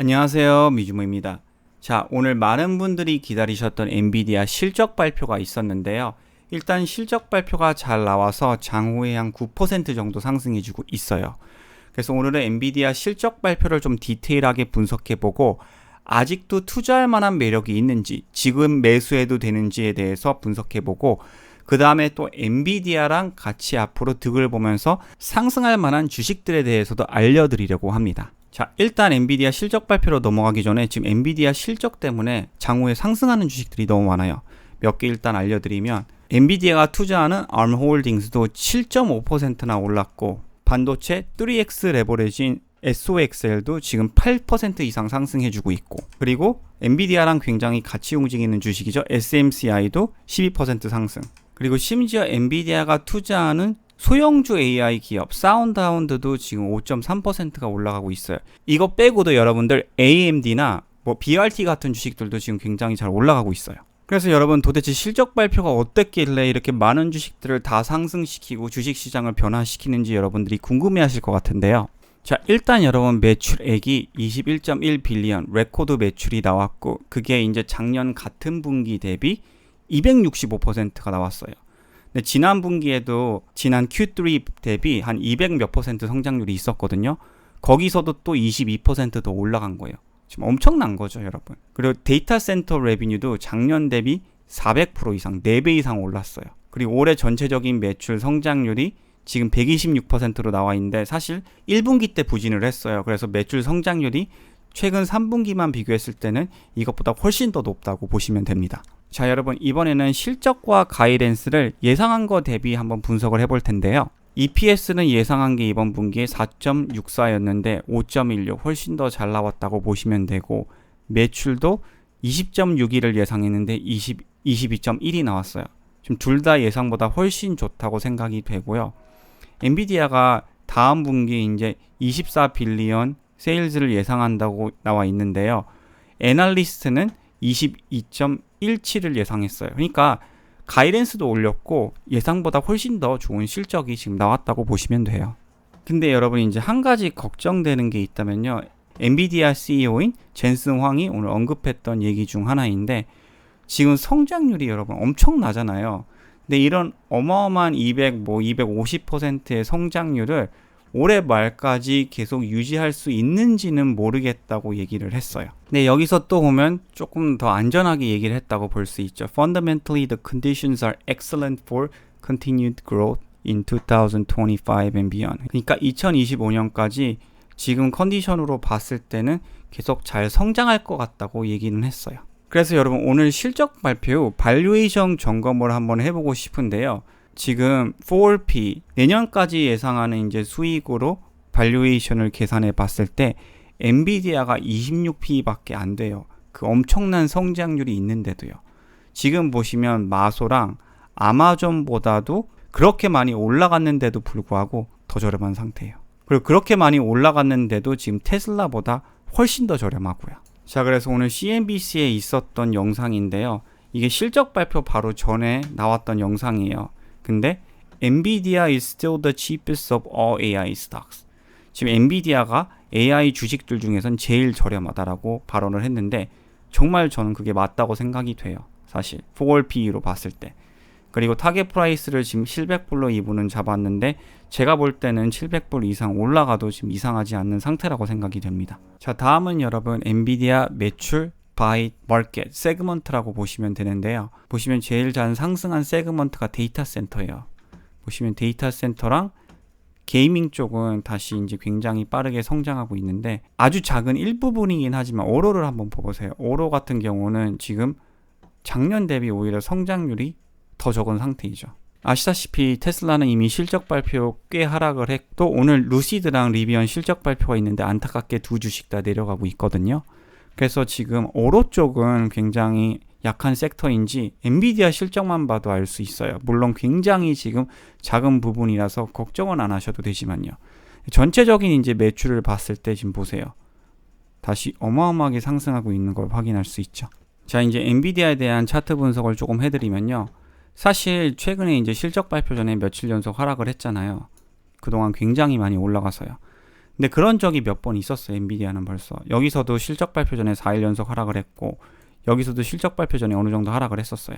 안녕하세요. 미주모입니다. 자, 오늘 많은 분들이 기다리셨던 엔비디아 실적 발표가 있었는데요. 일단 실적 발표가 잘 나와서 장후에 한 9% 정도 상승해주고 있어요. 그래서 오늘은 엔비디아 실적 발표를 좀 디테일하게 분석해보고 아직도 투자할 만한 매력이 있는지, 지금 매수해도 되는지에 대해서 분석해보고 그 다음에 또 엔비디아랑 같이 앞으로 득을 보면서 상승할 만한 주식들에 대해서도 알려드리려고 합니다. 자, 일단 엔비디아 실적 발표로 넘어가기 전에 지금 엔비디아 실적 때문에 장후에 상승하는 주식들이 너무 많아요. 몇 개 일단 알려드리면 엔비디아가 투자하는 ARM홀딩스도 7.5%나 올랐고 반도체 3X 레버리진 SOXL도 지금 8% 이상 상승해주고 있고 그리고 엔비디아랑 굉장히 같이 움직이는 주식이죠. SMCI도 12% 상승 그리고 심지어 엔비디아가 투자하는 소형주 AI 기업 사운드하운드도 지금 5.3%가 올라가고 있어요. 이거 빼고도 여러분들 AMD나 뭐 BRT 같은 주식들도 지금 굉장히 잘 올라가고 있어요. 그래서 여러분 도대체 실적 발표가 어땠길래 이렇게 많은 주식들을 다 상승시키고 주식 시장을 변화시키는지 여러분들이 궁금해 하실 것 같은데요. 자, 일단 여러분 매출액이 21.1 빌리언 레코드 매출이 나왔고 그게 이제 작년 같은 분기 대비 265%가 나왔어요. 근데 지난 분기에도 지난 Q3 대비 한 200 몇 퍼센트 성장률이 있었거든요. 거기서도 또 22%더 올라간 거예요. 지금 엄청난 거죠, 여러분. 그리고 데이터 센터 레비뉴도 작년 대비 400% 이상, 4배 이상 올랐어요. 그리고 올해 전체적인 매출 성장률이 지금 126%로 나와 있는데 사실 1분기 때 부진을 했어요. 그래서 매출 성장률이 최근 3분기만 비교했을 때는 이것보다 훨씬 더 높다고 보시면 됩니다. 자, 여러분, 이번에는 실적과 가이덴스를 예상한 거 대비 한번 분석을 해볼 텐데요. EPS는 예상한 게 이번 분기에 4.64였는데 5.16 훨씬 더 잘 나왔다고 보시면 되고 매출도 20.61을 예상했는데 20, 22.1이 나왔어요. 지금 둘 다 예상보다 훨씬 좋다고 생각이 되고요. 엔비디아가 다음 분기 이제 24 빌리언 세일즈를 예상한다고 나와 있는데요. 애널리스트는 22.17을 예상했어요. 그러니까 가이den스도 올렸고 예상보다 훨씬 더 좋은 실적이 지금 나왔다고 보시면 돼요. 근데 여러분 이제 한 가지 걱정되는 게 있다면요. 엔비디아 CEO인 젠슨 황이 오늘 언급했던 얘기 중 하나인데 지금 성장률이 여러분 엄청 나잖아요. 근데 이런 어마어마한 200, 뭐 250%의 성장률을 올해 말까지 계속 유지할 수 있는지는 모르겠다고 얘기를 했어요. 근데 여기서 또 보면 조금 더 안전하게 얘기를 했다고 볼 수 있죠. Fundamentally, the conditions are excellent for continued growth in 2025 and beyond. 그러니까 2025년까지 지금 컨디션으로 봤을 때는 계속 잘 성장할 것 같다고 얘기는 했어요. 그래서 여러분 오늘 실적 발표 발류에이션 점검을 한번 해보고 싶은데요. 지금 4P 내년까지 예상하는 이제 수익으로 발류에이션을 계산해 봤을 때 엔비디아가 26P밖에 안 돼요. 그 엄청난 성장률이 있는데도요. 지금 보시면 마소랑 아마존보다도 그렇게 많이 올라갔는데도 불구하고 더 저렴한 상태예요. 그리고 그렇게 많이 올라갔는데도 지금 테슬라보다 훨씬 더 저렴하고요. 자, 그래서 오늘 CNBC에 있었던 영상인데요. 이게 실적 발표 바로 전에 나왔던 영상이에요. 근데 엔비디아 is still the cheapest of all AI stocks. 지금 엔비디아가 AI 주식들 중에선 제일 저렴하다라고 발언을 했는데 정말 저는 그게 맞다고 생각이 돼요. 사실 4월 PE로 봤을 때. 그리고 타겟 프라이스를 지금 700불로 이분은 잡았는데 제가 볼 때는 700불 이상 올라가도 지금 이상하지 않는 상태라고 생각이 됩니다. 자, 다음은 여러분 엔비디아 매출 바이 마켓 세그먼트라고 보시면 되는데요. 보시면 제일 잘 상승한 세그먼트가 데이터 센터예요. 보시면 데이터 센터랑 게이밍 쪽은 다시 이제 굉장히 빠르게 성장하고 있는데 아주 작은 일부분이긴 하지만 오로를 한번 보세요. 오로 같은 경우는 지금 작년 대비 오히려 성장률이 더 적은 상태이죠. 아시다시피 테슬라는 이미 실적 발표 꽤 하락을 했고 오늘 루시드랑 리비언 실적 발표가 있는데 안타깝게 두 주식 다 내려가고 있거든요. 그래서 지금 오로 쪽은 굉장히 약한 섹터인지 엔비디아 실적만 봐도 알 수 있어요. 물론 굉장히 지금 작은 부분이라서 걱정은 안 하셔도 되지만요. 전체적인 이제 매출을 봤을 때 지금 보세요. 다시 어마어마하게 상승하고 있는 걸 확인할 수 있죠. 자, 이제 엔비디아에 대한 차트 분석을 조금 해드리면요. 사실 최근에 이제 실적 발표 전에 며칠 연속 하락을 했잖아요. 그동안 굉장히 많이 올라가서요. 근데 그런 적이 몇 번 있었어요. 엔비디아는 벌써. 여기서도 실적 발표 전에 4일 연속 하락을 했고 여기서도 실적 발표 전에 어느 정도 하락을 했었어요.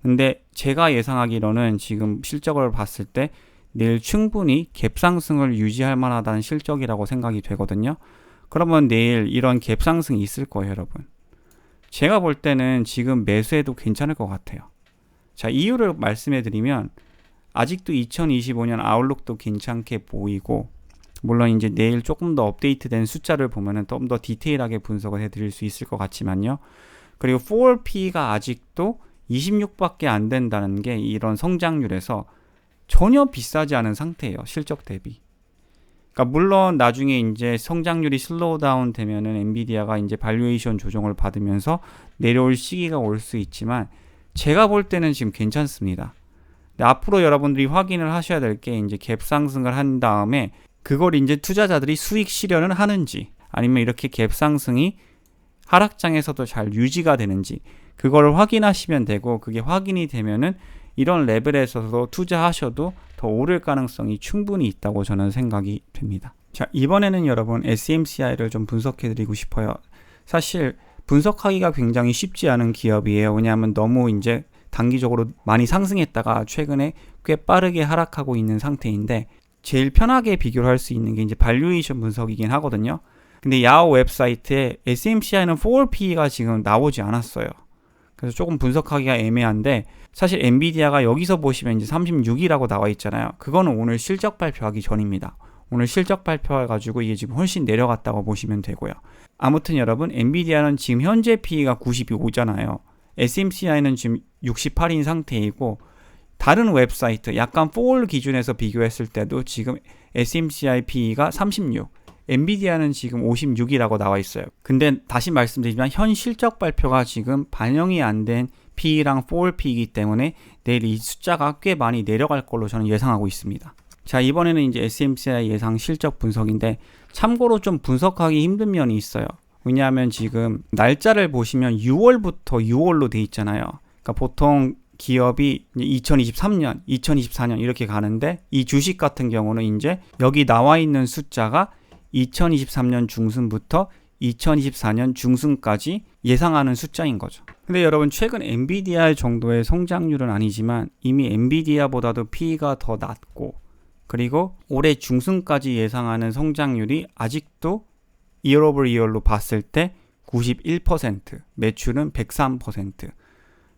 근데 제가 예상하기로는 지금 실적을 봤을 때 내일 충분히 갭 상승을 유지할 만하다는 실적이라고 생각이 되거든요. 그러면 내일 이런 갭 상승이 있을 거예요, 여러분. 제가 볼 때는 지금 매수해도 괜찮을 것 같아요. 자, 이유를 말씀해 드리면 아직도 2025년 아웃룩도 괜찮게 보이고 물론 이제 내일 조금 더 업데이트된 숫자를 보면은 좀 더 디테일하게 분석을 해 드릴 수 있을 것 같지만요. 그리고 4P가 아직도 26밖에 안 된다는 게 이런 성장률에서 전혀 비싸지 않은 상태예요. 실적 대비. 그러니까 물론 나중에 이제 성장률이 슬로우 다운 되면은 엔비디아가 이제 발류에이션 조정을 받으면서 내려올 시기가 올 수 있지만 제가 볼 때는 지금 괜찮습니다. 앞으로 여러분들이 확인을 하셔야 될 게 이제 갭 상승을 한 다음에 그걸 이제 투자자들이 수익 실현을 하는지 아니면 이렇게 갭 상승이 하락장에서도 잘 유지가 되는지 그거를 확인하시면 되고 그게 확인이 되면은 이런 레벨에서도 투자하셔도 더 오를 가능성이 충분히 있다고 저는 생각이 됩니다. 자, 이번에는 여러분 SMCI를 좀 분석해 드리고 싶어요. 사실 분석하기가 굉장히 쉽지 않은 기업이에요. 왜냐하면 너무 이제 단기적으로 많이 상승했다가 최근에 꽤 빠르게 하락하고 있는 상태인데 제일 편하게 비교를 할 수 있는 게 이제 발류에이션 분석이긴 하거든요. 근데 야후 웹사이트에 SMCI는 4P가 지금 나오지 않았어요. 그래서 조금 분석하기가 애매한데 사실 엔비디아가 여기서 보시면 이제 36이라고 나와 있잖아요. 그거는 오늘 실적 발표하기 전입니다. 오늘 실적 발표해가지고 이게 지금 훨씬 내려갔다고 보시면 되고요. 아무튼 여러분, 엔비디아는 지금 현재 PE가 95잖아요. SMCI는 지금 68인 상태이고 다른 웹사이트 약간 4월 기준에서 비교했을 때도 지금 SMCI PE가 36, 엔비디아는 지금 56이라고 나와 있어요. 근데 다시 말씀드리지만 현 실적 발표가 지금 반영이 안 된 P랑 4P이기 때문에 내일 이 숫자가 꽤 많이 내려갈 걸로 저는 예상하고 있습니다. 자, 이번에는 이제 SMCI 예상 실적 분석인데 참고로 좀 분석하기 힘든 면이 있어요. 왜냐하면 지금 날짜를 보시면 6월부터 6월로 돼 있잖아요. 그러니까 보통 기업이 2023년, 2024년 이렇게 가는데 이 주식 같은 경우는 이제 여기 나와 있는 숫자가 2023년 중순부터 2024년 중순까지 예상하는 숫자인 거죠. 근데 여러분 최근 엔비디아 정도의 성장률은 아니지만 이미 엔비디아보다도 P가 더 낮고 그리고 올해 중순까지 예상하는 성장률이 아직도 이어 오브 이어로 봤을 때 91%, 매출은 103%.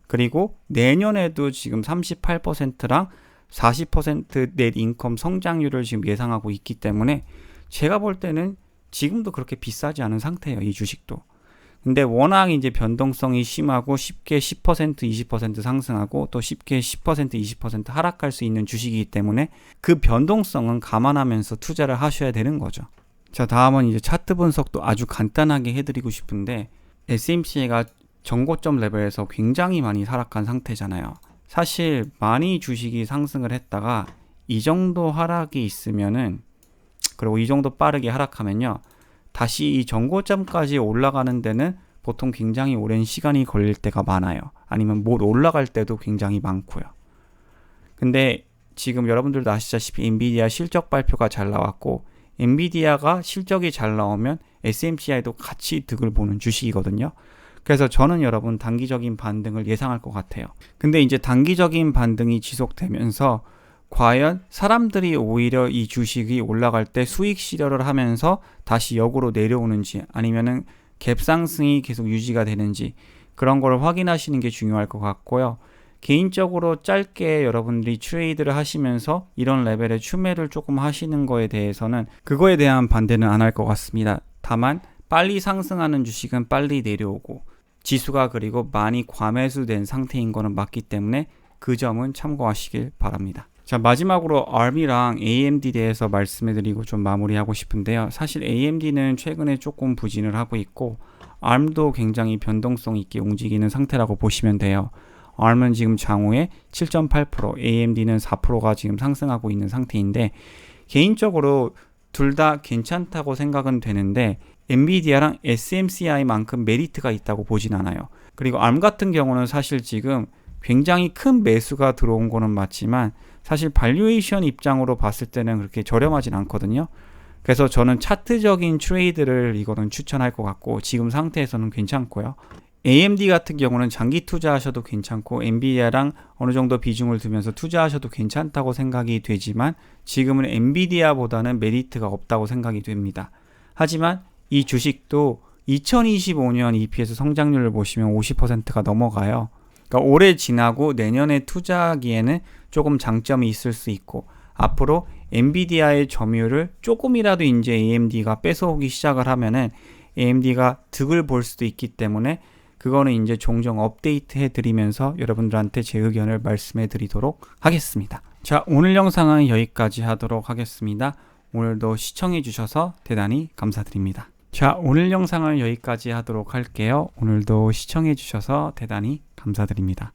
그리고 내년에도 지금 38%랑 40%넷 인컴 성장률을 지금 예상하고 있기 때문에 제가 볼 때는 지금도 그렇게 비싸지 않은 상태예요. 이 주식도. 근데 워낙 이제 변동성이 심하고 쉽게 10% 20% 상승하고 또 쉽게 10% 20% 하락할 수 있는 주식이기 때문에 그 변동성은 감안하면서 투자를 하셔야 되는 거죠. 자, 다음은 이제 차트 분석도 아주 간단하게 해드리고 싶은데 SMC가 정고점 레벨에서 굉장히 많이 하락한 상태잖아요. 사실 많이 주식이 상승을 했다가 이 정도 하락이 있으면은 그리고 이 정도 빠르게 하락하면요. 다시 이 정고점까지 올라가는 데는 보통 굉장히 오랜 시간이 걸릴 때가 많아요. 아니면 못 올라갈 때도 굉장히 많고요. 근데 지금 여러분들도 아시다시피 엔비디아 실적 발표가 잘 나왔고 엔비디아가 실적이 잘 나오면 SMCI도 같이 득을 보는 주식이거든요. 그래서 저는 여러분 단기적인 반등을 예상할 것 같아요. 근데 이제 단기적인 반등이 지속되면서 과연 사람들이 오히려 이 주식이 올라갈 때 수익 실현을 하면서 다시 역으로 내려오는지 아니면은 갭 상승이 계속 유지가 되는지 그런 걸 확인하시는 게 중요할 것 같고요. 개인적으로 짧게 여러분들이 트레이드를 하시면서 이런 레벨의 추매를 조금 하시는 거에 대해서는 그거에 대한 반대는 안 할 것 같습니다. 다만 빨리 상승하는 주식은 빨리 내려오고 지수가 그리고 많이 과매수된 상태인 거는 맞기 때문에 그 점은 참고하시길 바랍니다. 자, 마지막으로 ARM이랑 AMD 대해서 말씀해 드리고 좀 마무리하고 싶은데요. 사실 AMD는 최근에 조금 부진을 하고 있고 ARM도 굉장히 변동성 있게 움직이는 상태라고 보시면 돼요. ARM은 지금 장후에 7.8%, AMD는 4%가 지금 상승하고 있는 상태인데 개인적으로 둘 다 괜찮다고 생각은 되는데 엔비디아랑 SMCI만큼 메리트가 있다고 보진 않아요. 그리고 ARM 같은 경우는 사실 지금 굉장히 큰 매수가 들어온 거는 맞지만 사실 발류에이션 입장으로 봤을 때는 그렇게 저렴하진 않거든요. 그래서 저는 차트적인 트레이드를 이거는 추천할 것 같고 지금 상태에서는 괜찮고요. AMD 같은 경우는 장기 투자하셔도 괜찮고 엔비디아랑 어느 정도 비중을 두면서 투자하셔도 괜찮다고 생각이 되지만 지금은 엔비디아보다는 메리트가 없다고 생각이 됩니다. 하지만 이 주식도 2025년 EPS 성장률을 보시면 50%가 넘어가요. 그러니까 올해 지나고 내년에 투자하기에는 조금 장점이 있을 수 있고 앞으로 엔비디아의 점유율을 조금이라도 이제 AMD가 뺏어오기 시작을 하면은 AMD가 득을 볼 수도 있기 때문에 그거는 이제 종종 업데이트 해드리면서 여러분들한테 제 의견을 말씀해 드리도록 하겠습니다. 자, 오늘 영상은 여기까지 하도록 하겠습니다. 오늘도 시청해 주셔서 대단히 감사드립니다. 자, 오늘 영상을 여기까지 하도록 할게요. 오늘도 시청해 주셔서 대단히 감사드립니다.